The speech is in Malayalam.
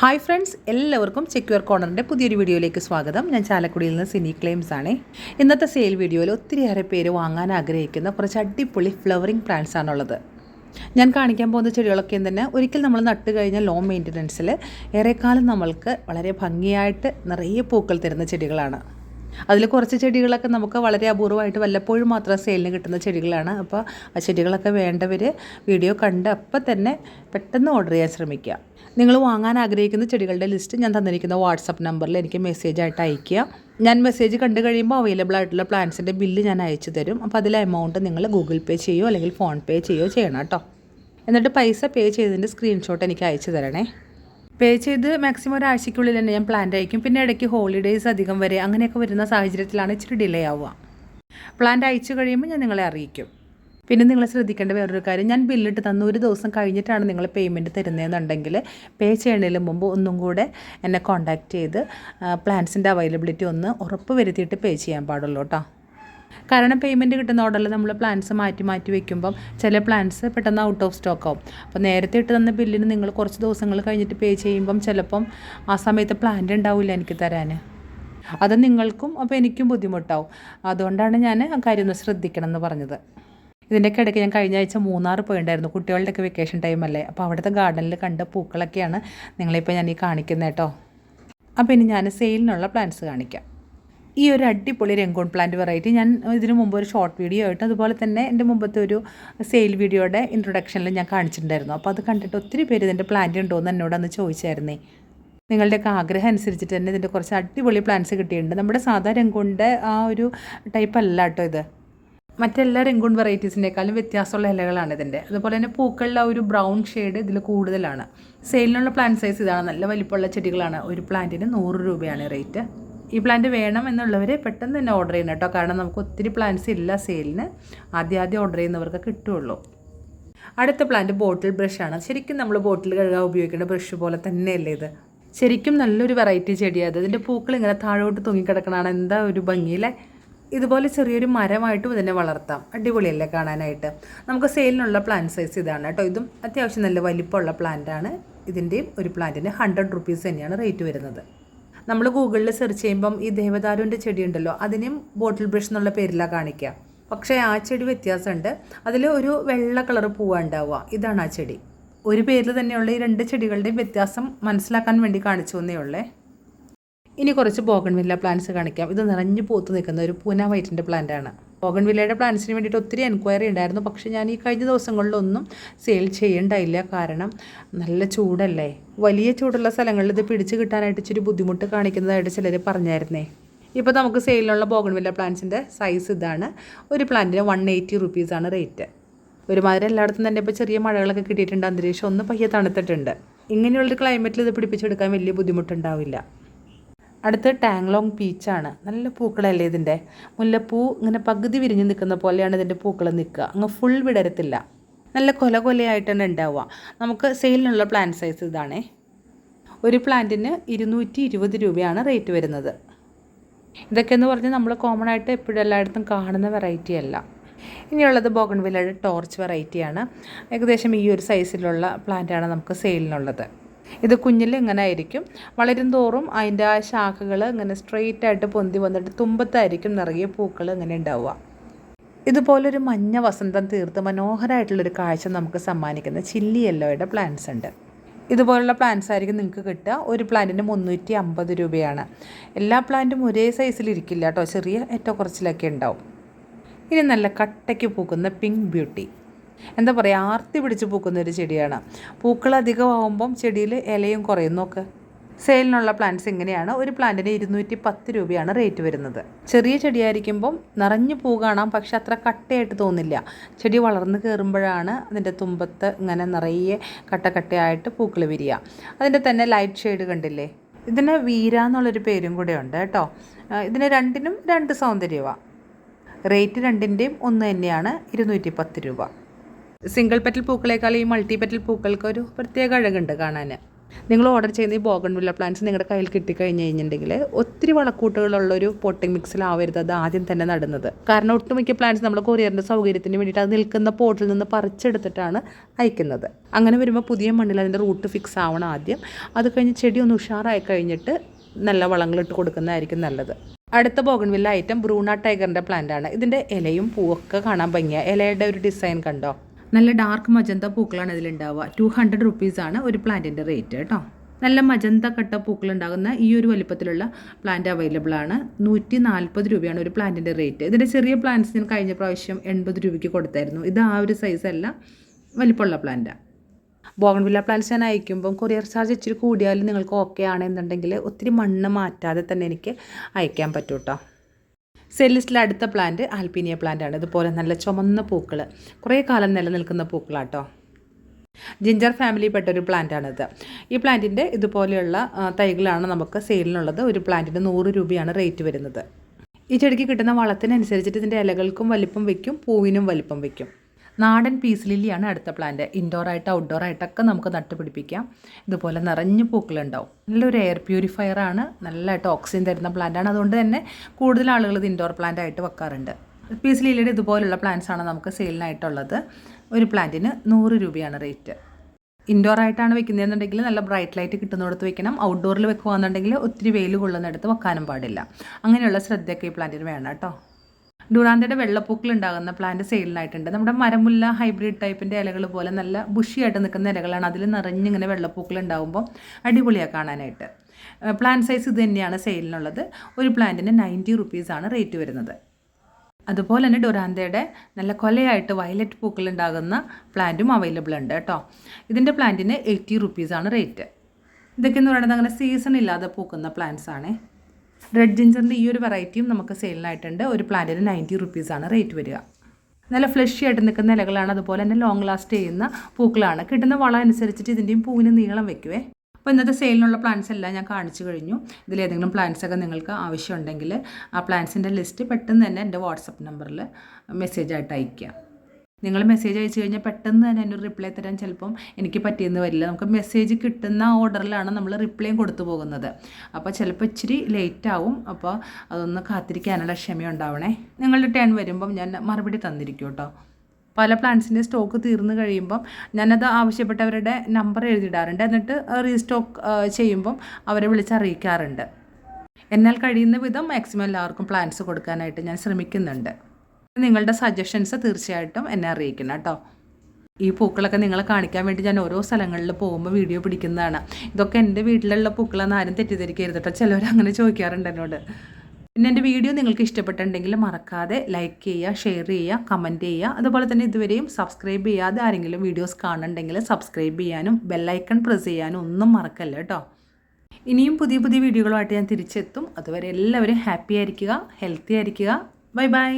ഹായ് ഫ്രണ്ട്സ് എല്ലാവർക്കും സെക്യൂർ കോർണറിന്റെ പുതിയൊരു വീഡിയോയിലേക്ക് സ്വാഗതം. ഞാൻ ചാലക്കുടിയിൽ നിന്ന് സിനി ക്ലെയിംസ് ആണ്. ഇന്നത്തെ സെയിൽ വീഡിയോയിൽ ഒത്തിരിയേറെ പേര് വാങ്ങാൻ ആഗ്രഹിക്കുന്ന കുറച്ച് അടിപൊളി ഫ്ലവറിംഗ് പ്ലാന്റ്സ് ആണുള്ളത്. ഞാൻ കാണിക്കാൻ പോകുന്ന ചെടികളൊക്കെ തന്നെ ഒരിക്കൽ നമ്മൾ നട്ട് കഴിഞ്ഞാൽ ലോ മെയിന്റനൻസിൽ ഏറെക്കാലം നമ്മൾക്ക് വളരെ ഭംഗിയായിട്ട് നിറയെ പൂക്കൾ തരുന്ന ചെടികളാണ്. അതിൽ കുറച്ച് ചെടികളൊക്കെ നമുക്ക് വളരെ അപൂർവമായിട്ട് വല്ലപ്പോഴും മാത്രം സെയിലിന് കിട്ടുന്ന ചെടികളാണ്. അപ്പോൾ ആ ചെടികളൊക്കെ വേണ്ടവർ വീഡിയോ കണ്ട് അപ്പം തന്നെ പെട്ടെന്ന് ഓർഡർ ചെയ്യാൻ ശ്രമിക്കുക. നിങ്ങൾ വാങ്ങാൻ ആഗ്രഹിക്കുന്ന ചെടികളുടെ ലിസ്റ്റ് ഞാൻ തന്നിരിക്കുന്ന വാട്സപ്പ് നമ്പറിൽ എനിക്ക് മെസ്സേജ് ആയിട്ട് അയയ്ക്കുക. ഞാൻ മെസ്സേജ് കണ്ടു കഴിയുമ്പോൾ അവൈലബിൾ ആയിട്ടുള്ള പ്ലാൻസിന്റെ ബില്ല് ഞാൻ അയച്ചു തരും. അപ്പോൾ അതിലെ എമൗണ്ട് നിങ്ങൾ ഗൂഗിൾ പേ ചെയ്യോ അല്ലെങ്കിൽ ഫോൺ പേ ചെയ്യോ ചെയ്യണം കേട്ടോ. എന്നിട്ട് പൈസ പേ ചെയ്തതിന്റെ സ്ക്രീൻഷോട്ട് എനിക്ക് അയച്ചു തരണേ. പേ ചെയ്ത് മാക്സിമം ഒരാഴ്ചയ്ക്കുള്ളിൽ തന്നെ ഞാൻ പ്ലാൻ അയക്കും. പിന്നെ ഇടയ്ക്ക് ഹോളിഡേയ്സ് അധികം വരെ അങ്ങനെയൊക്കെ വരുന്ന സാഹചര്യത്തിലാണ് ഇച്ചിരി ഡിലേ ആവുക. പ്ലാൻ അയച്ചു കഴിയുമ്പോൾ ഞാൻ നിങ്ങളെ അറിയിക്കും. പിന്നെ നിങ്ങൾ ശ്രദ്ധിക്കേണ്ട വേറൊരു കാര്യം ഞാൻ ബില്ലിട്ട് തന്ന ഒരു ദിവസം കഴിഞ്ഞിട്ടാണ് നിങ്ങൾ പേയ്മെന്റ് തരുന്നതെന്നുണ്ടെങ്കിൽ പേ ചെയ്യുന്നതിന് മുമ്പ് ഒന്നും കൂടെ എന്നെ കോൺടാക്റ്റ് ചെയ്ത് പ്ലാൻസിന്റെ അവൈലബിലിറ്റി ഒന്ന് ഉറപ്പ് വരുത്തിയിട്ട് പേ ചെയ്യാൻ പാടുള്ളൂ കേട്ടോ. കാരണം പേയ്മെന്റ് കിട്ടുന്ന ഓർഡറിൽ നമ്മൾ പ്ലാൻസ് മാറ്റി മാറ്റി വെക്കുമ്പം ചില പ്ലാൻസ് പെട്ടെന്ന് ഔട്ട് ഓഫ് സ്റ്റോക്ക് ആവും. അപ്പോൾ നേരത്തെ ഇട്ട് തന്ന ബില്ലിന് നിങ്ങൾ കുറച്ച് ദിവസങ്ങൾ കഴിഞ്ഞിട്ട് പേ ചെയ്യുമ്പം ചിലപ്പം ആ സമയത്ത് പ്ലാന്റ് ഉണ്ടാവില്ല എനിക്ക് തരാൻ അത് നിങ്ങൾക്കും അപ്പോൾ എനിക്കും ബുദ്ധിമുട്ടാവും. അതുകൊണ്ടാണ് ഞാൻ ആ കാര്യം ഒന്ന് ശ്രദ്ധിക്കണം എന്ന് പറഞ്ഞത്. ഇതിന്റെയൊക്കെ ഇടയ്ക്ക് ഞാൻ കഴിഞ്ഞ ആഴ്ച മൂന്നാർ പോയിണ്ടായിരുന്നു. കുട്ടികളുടെയൊക്കെ വെക്കേഷൻ ടൈം അല്ലേ? അപ്പോൾ അവിടുത്തെ ഗാർഡനിൽ കണ്ട പൂക്കളൊക്കെയാണ് നിങ്ങളിപ്പോൾ ഞാൻ ഈ കാണിക്കുന്നത് കേട്ടോ അപ്പോൾ ഇനി ഞാൻ സെയിലിനുള്ള പ്ലാൻസ് കാണിക്കാം. ഈ ഒരു അടിപൊളി രംഗോൺ പ്ലാന്റ് വെറൈറ്റി ഞാൻ ഇതിനു മുമ്പ് ഒരു ഷോർട്ട് വീഡിയോ ആയിട്ട് അതുപോലെ തന്നെ എന്റെ മുമ്പത്തെ ഒരു സെയിൽ വീഡിയോയുടെ ഇൻട്രൊഡക്ഷനിൽ ഞാൻ കാണിച്ചിട്ടുണ്ടായിരുന്നു. അപ്പോൾ അത് കണ്ടിട്ട് ഒത്തിരി പേര് ഇതിന്റെ പ്ലാന്റ് ഉണ്ടോ എന്ന് എന്നോട് അന്ന് ചോദിച്ചായിരുന്നേ. നിങ്ങളുടെയൊക്കെ ആഗ്രഹം അനുസരിച്ചിട്ട് തന്നെ ഇതിന്റെ കുറച്ച് അടിപൊളി പ്ലാന്റ്സ് കിട്ടിയിട്ടുണ്ട്. നമ്മുടെ സാധാ രംഗോണിന്റെ ആ ഒരു ടൈപ്പ് അല്ല കേട്ടോ ഇത്. മറ്റെല്ലാ രംഗൂൺ വെറൈറ്റീസിന്റെക്കാളും വ്യത്യാസമുള്ള ഇലകളാണ് ഇതിന്റെ. അതുപോലെ തന്നെ പൂക്കളിലെ ഒരു ബ്രൗൺ ഷെയ്ഡ് ഇതിൽ കൂടുതലാണ്. സെയിലിനുള്ള പ്ലാന്റ് സൈസ് ഇതാണ്. നല്ല വലിപ്പമുള്ള ചെടികളാണ്. ഒരു പ്ലാന്റിന് നൂറ് രൂപയാണ് റേറ്റ് ഈ പ്ലാന്റ് വേണം എന്നുള്ളവർ പെട്ടെന്ന് തന്നെ ഓർഡർ ചെയ്യണം കേട്ടോ. കാരണം നമുക്ക് ഒത്തിരി പ്ലാന്റ്സ് ഇല്ല സെയിലിന് ആദ്യം ആദ്യം ഓർഡർ ചെയ്യുന്നവർക്ക് കിട്ടുള്ളൂ. അടുത്ത പ്ലാന്റ് ബോട്ടിൽ ബ്രഷാണ് ശരിക്കും നമ്മൾ ബോട്ടിൽ കഴുകാൻ ഉപയോഗിക്കേണ്ട ബ്രഷ് പോലെ തന്നെയല്ലേ ഇത്? ശരിക്കും നല്ലൊരു വെറൈറ്റി ചെടിയാണ് അത് ഇതിന്റെ പൂക്കൾ ഇങ്ങനെ താഴോട്ട് തൂങ്ങിക്കിടക്കണതാണ് എന്താ ഒരു ഭംഗിയിലെ ഇതുപോലെ ചെറിയൊരു മരമായിട്ടും ഇതിനെ വളർത്താം. അടിപൊളിയല്ലേ കാണാനായിട്ട്. നമുക്ക് സെയിലിനുള്ള പ്ലാന്റ് സൈസ് ഇതാണ് കേട്ടോ. ഇതും അത്യാവശ്യം നല്ല വലിപ്പമുള്ള പ്ലാന്റാണ് ഇതിന്റെയും ഒരു പ്ലാന്റിന് ഹൺഡ്രഡ് റുപ്പീസ് തന്നെയാണ് റേറ്റ് വരുന്നത്. നമ്മൾ ഗൂഗിളിൽ സെർച്ച് ചെയ്യുമ്പം ഈ ദേവദാരുവിന്റെ ചെടി ഉണ്ടല്ലോ അതിനും ബോട്ടിൽ ബ്രഷ് എന്നുള്ള പേരിലാണ് കാണിക്കുക. പക്ഷേ ആ ചെടി വ്യത്യാസമുണ്ട്. അതിൽ ഒരു വെള്ള കളർ പൂവാണ് ഉണ്ടാവുക. ഇതാണ് ആ ചെടി. ഒരു പേരിൽ തന്നെയുള്ള ഈ രണ്ട് ചെടികളുടെയും വ്യത്യാസം മനസ്സിലാക്കാൻ വേണ്ടി കാണിച്ചു എന്നേ ഉള്ളേ. ഇനി കുറച്ച് ബോഗൺവില്ല പ്ലാന്റ്സ് കാണിക്കാം. ഇത് നിറഞ്ഞു പൂത്ത് നിൽക്കുന്ന ഒരു പൂന വൈറ്റിന്റെ പ്ലാന്റ് ആണ്. ബോഗൺവില്ലയുടെ പ്ലാന്റ്സിന് വേണ്ടിയിട്ട് ഒത്തിരി എൻക്വയറി ഉണ്ടായിരുന്നു. പക്ഷേ ഞാൻ ഈ കഴിഞ്ഞ ദിവസങ്ങളിലൊന്നും സെയിൽ ചെയ്യണ്ടായില്ല. കാരണം നല്ല ചൂടല്ലേ? വലിയ ചൂടുള്ള സ്ഥലങ്ങളിൽ ഇത് പിടിച്ചു കിട്ടാനായിട്ട് ഇച്ചിരി ബുദ്ധിമുട്ട് കാണിക്കുന്നതായിട്ട് ചിലർ പറഞ്ഞായിരുന്നേ. ഇപ്പോൾ നമുക്ക് സെയിലിലുള്ള ബോഗൺവില്ല പ്ലാന്റ്സിന്റെ സൈസ് ഇതാണ്. ഒരു പ്ലാന്റിന് വൺ എയ്റ്റി റുപ്പീസാണ് റേറ്റ് ഒരുമാതിരി എല്ലായിടത്തും തന്നെ ഇപ്പോൾ ചെറിയ മഴകളൊക്കെ കിട്ടിയിട്ടുണ്ട്. അന്തരീക്ഷം ഒന്ന് പയ്യെ തണുത്തിട്ടുണ്ട്. ഇങ്ങനെയുള്ളൊരു ക്ലൈമറ്റിൽ ഇത് പിടിപ്പിച്ചെടുക്കാൻ വലിയ ബുദ്ധിമുട്ടുണ്ടാവില്ല. അടുത്ത് ടാങ്ലോങ് പീച്ചാണ് നല്ല പൂക്കളല്ലേ ഇതിന്റെ? മുല്ലപ്പൂ ഇങ്ങനെ പകുതി വിരിഞ്ഞ് നിൽക്കുന്ന പോലെയാണ് ഇതിന്റെ പൂക്കൾ നിൽക്കുക. അങ്ങ് ഫുൾ വിടരത്തില്ല. നല്ല കൊല കൊലയായിട്ടാണ് ഉണ്ടാവുക. നമുക്ക് സെയിലിനുള്ള പ്ലാന്റ് സൈസ് ഇതാണേ. ഒരു പ്ലാന്റിന് ഇരുന്നൂറ്റി ഇരുപത് രൂപയാണ് റേറ്റ് വരുന്നത്. ഇതൊക്കെ എന്ന് പറഞ്ഞാൽ നമ്മൾ കോമൺ ആയിട്ട് എപ്പോഴും എല്ലായിടത്തും കാണുന്ന വെറൈറ്റി അല്ല. ഇനിയുള്ളത് ബോഗൺവില്ലയുടെ ടോർച്ച് വെറൈറ്റിയാണ് ഏകദേശം ഈ ഒരു സൈസിലുള്ള പ്ലാന്റാണ് നമുക്ക് സെയിലിനുള്ളത് ഇത് കുഞ്ഞിൽ ഇങ്ങനെ ആയിരിക്കും വളരും തോറും അതിന്റെ ആ ശാഖകൾ ഇങ്ങനെ സ്ട്രെയിറ്റ് ആയിട്ട് പൊന്തി വന്നിട്ട് തുമ്പത്തായിരിക്കും നിറയെ പൂക്കൾ ഇങ്ങനെ ഉണ്ടാവുക. ഇതുപോലൊരു മഞ്ഞ വസന്തം തീർത്ത് മനോഹരമായിട്ടുള്ളൊരു കാഴ്ച നമുക്ക് സമ്മാനിക്കുന്ന ചില്ലി യെല്ലോയുടെ പ്ലാന്റ്സ് ഉണ്ട്. ഇതുപോലുള്ള പ്ലാന്റ്സ് ആയിരിക്കും നിങ്ങൾക്ക് കിട്ടുക. ഒരു പ്ലാന്റിന് മുന്നൂറ്റി അമ്പത് രൂപയാണ്. എല്ലാ പ്ലാന്റും ഒരേ സൈസിലിരിക്കില്ല കേട്ടോ. ചെറിയ ഏറ്റവും കുറച്ചിലൊക്കെ ഉണ്ടാവും. ഇനി നല്ല കട്ടയ്ക്ക് പൂക്കുന്ന പിങ്ക് ബ്യൂട്ടി എന്താ പറയുക ആർത്തി പിടിച്ച് പൂക്കുന്ന ഒരു ചെടിയാണ്. പൂക്കൾ അധികമാകുമ്പം ചെടിയിൽ ഇലയും കുറയും. നോക്ക്. സെയിലിനുള്ള പ്ലാന്റ്സ് ഇങ്ങനെയാണ്. ഒരു പ്ലാന്റിന് ഇരുന്നൂറ്റി പത്ത് രൂപയാണ് റേറ്റ് വരുന്നത്. ചെറിയ ചെടിയായിരിക്കുമ്പം നിറഞ്ഞു പൂ കാണാം പക്ഷെ അത്ര കട്ടയായിട്ട് തോന്നില്ല. ചെടി വളർന്ന് കയറുമ്പോഴാണ് അതിന്റെ തുമ്പത്ത് ഇങ്ങനെ നിറയെ കട്ടക്കട്ടയായിട്ട് പൂക്കൾ വിരിയുക. അതിന്റെ തന്നെ ലൈറ്റ് ഷെയ്ഡ് കണ്ടില്ലേ? ഇതിന് വീര എന്നുള്ളൊരു പേരും കൂടെ ഉണ്ട് കേട്ടോ. ഇതിന് രണ്ടിനും രണ്ട് സൗന്ദര്യമാണ് റേറ്റ് രണ്ടിന്റെയും ഒന്ന് തന്നെയാണ് ഇരുന്നൂറ്റി പത്ത് രൂപ. സിംഗിൾ പെറ്റൽ പൂക്കളേക്കാൾ ഈ മൾട്ടി പെറ്റൽ പൂക്കൾക്ക് ഒരു പ്രത്യേക അഴകുണ്ട് കാണാൻ നിങ്ങൾ ഓർഡർ ചെയ്യുന്ന ഈ ബോഗൺവില്ല പ്ലാന്റ്സ് നിങ്ങളുടെ കയ്യിൽ കിട്ടിക്കഴിഞ്ഞ് കഴിഞ്ഞിട്ടുണ്ടെങ്കിൽ ഒത്തിരി വളക്കൂട്ടുകളുള്ളൊരു പോട്ടിംഗ് മിക്സിലാവരുത് അത് ആദ്യം തന്നെ നടുന്നത്. കാരണം ഒട്ടുമിക്ക പ്ലാന്റ്സ് നമ്മൾ കൊറിയറിന്റെ സൗകര്യത്തിന് വേണ്ടിയിട്ട് അത് നിൽക്കുന്ന പോട്ടിൽ നിന്ന് പറിച്ചെടുത്തിട്ടാണ് അയക്കുന്നത്. അങ്ങനെ വരുമ്പോൾ പുതിയ മണ്ണിൽ അതിന്റെ റൂട്ട് ഫിക്സ് ആവണം ആദ്യം. അത് കഴിഞ്ഞ് ചെടി ഒന്ന് ഉഷാറായി കഴിഞ്ഞിട്ട് നല്ല വളങ്ങളിട്ട് കൊടുക്കുന്നതായിരിക്കും നല്ലത്. അടുത്ത ബോഗൺവില്ല ഐറ്റം ബ്രൂണ ടൈഗറിന്റെ പ്ലാന്റ് ആണ്. ഇതിന്റെ ഇലയും പൂവൊക്കെ കാണാൻ ഭംഗിയാണ് ഇലയുടെ ഒരു ഡിസൈൻ കണ്ടോ? നല്ല ഡാർക്ക് മജന്ത പൂക്കളാണ് ഇതിലുണ്ടാവുക. ടു ഹൺഡ്രഡ് റുപ്പീസാണ് ഒരു പ്ലാന്റിന്റെ റേറ്റ് കേട്ടോ. നല്ല മജന്ത കട്ട പൂക്കൾ ഉണ്ടാകുന്ന ഈ ഒരു വലിപ്പത്തിലുള്ള പ്ലാന്റ് അവൈലബിൾ ആണ്. നൂറ്റി നാൽപ്പത് രൂപയാണ് ഒരു പ്ലാന്റിന്റെ റേറ്റ് ഇതിന്റെ ചെറിയ പ്ലാന്റ്സ് ഞാൻ കഴിഞ്ഞ പ്രാവശ്യം എൺപത് രൂപയ്ക്ക് കൊടുത്തായിരുന്നു. ഇത് ആ ഒരു സൈസല്ല വലിപ്പമുള്ള പ്ലാന്റാണ് ബോഗൺവില്ല പ്ലാന്റ്സ് ഞാൻ അയക്കുമ്പം കൊറിയർ ചാർജ് ഇച്ചിരി കൂടിയാലും നിങ്ങൾക്ക് ഓക്കെ ആണെന്നുണ്ടെങ്കിൽ ഒത്തിരി മണ്ണ് മാറ്റാതെ തന്നെ എനിക്ക് അയക്കാൻ പറ്റും കേട്ടോ സെല്ലിസ്റ്റിലെ അടുത്ത പ്ലാന്റ് ആൽപ്പീനിയ പ്ലാന്റ് ആണ്. ഇതുപോലെ നല്ല ചുമന്ന പൂക്കൾ കുറേ കാലം നിലനിൽക്കുന്ന പൂക്കളാട്ടോ. ജിഞ്ചർ ഫാമിലിയിൽപ്പെട്ട ഒരു പ്ലാന്റാണിത് ഈ പ്ലാന്റിന്റെ ഇതുപോലെയുള്ള തൈകളാണ് നമുക്ക് സെയിലിനുള്ളത് ഒരു പ്ലാന്റിന് നൂറ് രൂപയാണ് റേറ്റ് വരുന്നത്. ഈ ചെടിക്ക് കിട്ടുന്ന വളത്തിനനുസരിച്ചിട്ട് ഇതിന്റെ ഇലകൾക്കും വലിപ്പം വയ്ക്കും പൂവിനും വലിപ്പം വയ്ക്കും. നാടൻ പീസ് ലില്ലിയാണ് അടുത്ത പ്ലാന്റ് ഇൻഡോർ ആയിട്ട് ഔട്ട്ഡോർ ആയിട്ടൊക്കെ നമുക്ക് നട്ടുപിടിപ്പിക്കാം. ഇതുപോലെ നിറഞ്ഞു പൂക്കളുണ്ടാവും. നല്ലൊരു എയർ പ്യൂരിഫയർ ആണ്. നല്ലതായിട്ട് ഓക്സിജൻ തരുന്ന പ്ലാന്റാണ് അതുകൊണ്ട് തന്നെ കൂടുതൽ ആളുകൾ ഇത് ഇൻഡോർ പ്ലാന്റ് ആയിട്ട് വെക്കാറുണ്ട്. പീസ് ലില്ലിയുടെ ഇതുപോലുള്ള പ്ലാന്റ്സ് ആണ് നമുക്ക് സെയിലിനായിട്ടുള്ളത് ഒരു പ്ലാന്റിന് നൂറ് രൂപയാണ് റേറ്റ് ഇൻഡോർ ആയിട്ടാണ് വെക്കുന്നതെന്നുണ്ടെങ്കിൽ നല്ല ബ്രൈറ്റ് ലൈറ്റ് കിട്ടുന്നിടത്ത് വെക്കണം. ഔട്ട്ഡോറിൽ വെക്കുകയാണെന്നുണ്ടെങ്കിൽ ഒത്തിരി വെയിൽ കൊള്ളുന്നിടത്ത് വെക്കാനും പാടില്ല. അങ്ങനെയുള്ള ശ്രദ്ധയൊക്കെ ഈ പ്ലാന്റിന് വേണം കേട്ടോ. ഡുറാന്തയുടെ വെള്ളപ്പൂക്കൾ ഉണ്ടാകുന്ന പ്ലാന്റ് സെയിലിനായിട്ടുണ്ട് നമ്മുടെ മരമുല്ല ഹൈബ്രിഡ് ടൈപ്പിന്റെ ഇലകൾ പോലെ നല്ല ബുഷിയായിട്ട് നിൽക്കുന്ന ഇലകളാണ്. അതിൽ നിറഞ്ഞിങ്ങനെ വെള്ളപ്പൂക്കൾ ഉണ്ടാകുമ്പോൾ അടിപൊളിയാണ് കാണാനായിട്ട്. പ്ലാന്റ് സൈസ് ഇത് തന്നെയാണ് സെയിലിനുള്ളത് ഒരു പ്ലാന്റിന് നയന്റി റുപ്പീസാണ് റേറ്റ് വരുന്നത്. അതുപോലെ തന്നെ ഡൊറാന്തയുടെ നല്ല കൊലയായിട്ട് വയലറ്റ് പൂക്കൾ ഉണ്ടാകുന്ന പ്ലാന്റും അവൈലബിൾ ഉണ്ട് കേട്ടോ. ഇതിന്റെ പ്ലാന്റിന് എയ്റ്റി റുപ്പീസാണ് റേറ്റ് ഇതൊക്കെ എന്ന് പറയുന്നത് അങ്ങനെ സീസൺ ഇല്ലാതെ പൂക്കുന്ന പ്ലാന്റ്സ് ആണ്. റെഡ് ജിഞ്ചറിന്റെ ഈ ഒരു വെറൈറ്റിയും നമുക്ക് സെയിലിനായിട്ടുണ്ട് ഒരു പ്ലാന്റിന് നയന്റി റുപ്പീസാണ് റേറ്റ് വരിക. നല്ല ഫ്ലഷി ആയിട്ട് നിൽക്കുന്ന ഇലകളാണ്. അതുപോലെ തന്നെ ലോങ് ലാസ്റ്റ് ചെയ്യുന്ന പൂക്കളാണ്. കിട്ടുന്ന വളം അനുസരിച്ചിട്ട് ഇതിന്റെയും പൂവിന് നീളം വെക്കുവേ. അപ്പോൾ ഇന്നത്തെ സെയിലിനുള്ള പ്ലാന്റ്സ് എല്ലാം ഞാൻ കാണിച്ചു കഴിഞ്ഞു. ഇതിലേതെങ്കിലും പ്ലാന്റ്സ് ഒക്കെ നിങ്ങൾക്ക് ആവശ്യമുണ്ടെങ്കിൽ ആ പ്ലാന്റ്സിന്റെ ലിസ്റ്റ് പെട്ടെന്ന് തന്നെ എന്റെ വാട്സപ്പ് നമ്പറിൽ മെസ്സേജായിട്ട് അയയ്ക്കുക. നിങ്ങൾ മെസ്സേജ് അയച്ചു കഴിഞ്ഞാൽ പെട്ടെന്ന് തന്നെ അതിനൊരു റിപ്ലൈ തരാൻ ചിലപ്പം എനിക്ക് പറ്റിയെന്ന് വരില്ല. നമുക്ക് മെസ്സേജ് കിട്ടുന്ന ഓർഡറിലാണ് നമ്മൾ റിപ്ലൈയും കൊടുത്തു പോകുന്നത്. അപ്പോൾ ചിലപ്പോൾ ഇച്ചിരി ലേറ്റ് ആവും. അപ്പോൾ അതൊന്ന് കാത്തിരിക്കാനുള്ള ക്ഷമയുണ്ടാവണേ നിങ്ങളുടെ ടേൺ വരുമ്പം ഞാൻ മറുപടി തന്നിരിക്കും കേട്ടോ പല പ്ലാന്റ്സിന്റെ സ്റ്റോക്ക് തീർന്നു കഴിയുമ്പം ഞാനത് ആവശ്യപ്പെട്ടവരുടെ നമ്പർ എഴുതിയിടാറുണ്ട്. എന്നിട്ട് റീസ്റ്റോക്ക് ചെയ്യുമ്പം അവരെ വിളിച്ചറിയിക്കാറുണ്ട് എന്നാൽ കഴിയുന്ന വിധം മാക്സിമം എല്ലാവർക്കും പ്ലാന്റ്സ് കൊടുക്കാനായിട്ട് ഞാൻ ശ്രമിക്കുന്നുണ്ട്. നിങ്ങളുടെ സജഷൻസ് തീർച്ചയായിട്ടും എന്നെ അറിയിക്കണം കേട്ടോ. ഈ പൂക്കളൊക്കെ നിങ്ങളെ കാണിക്കാൻ വേണ്ടി ഞാൻ ഓരോ സ്ഥലങ്ങളിൽ പോകുമ്പോൾ വീഡിയോ പിടിക്കുന്നതാണ്. ഇതൊക്കെ എന്റെ വീട്ടിലുള്ള പൂക്കളെന്ന് ആരും തെറ്റിദ്ധരിക്കരുത് കേട്ടോ. ചിലവർ അങ്ങനെ ചോദിക്കാറുണ്ട് എന്നോട്. പിന്നെ എന്റെ വീഡിയോ നിങ്ങൾക്ക് ഇഷ്ടപ്പെട്ടുണ്ടെങ്കിൽ മറക്കാതെ ലൈക്ക് ചെയ്യുക ഷെയർ ചെയ്യുക കമന്റ് ചെയ്യുക. അതുപോലെ തന്നെ ഇതുവരെയും സബ്സ്ക്രൈബ് ചെയ്യാതെ ആരെങ്കിലും വീഡിയോസ് കാണുന്നുണ്ടെങ്കിൽ സബ്സ്ക്രൈബ് ചെയ്യാനും ബെല്ലൈക്കൺ പ്രസ് ചെയ്യാനും ഒന്നും മറക്കല്ല കേട്ടോ. ഇനിയും പുതിയ പുതിയ വീഡിയോകളുമായിട്ട് ഞാൻ തിരിച്ചെത്തും. അതുവരെ എല്ലാവരും ഹാപ്പി ആയിരിക്കുക ഹെൽത്തി ആയിരിക്കുക. Bye bye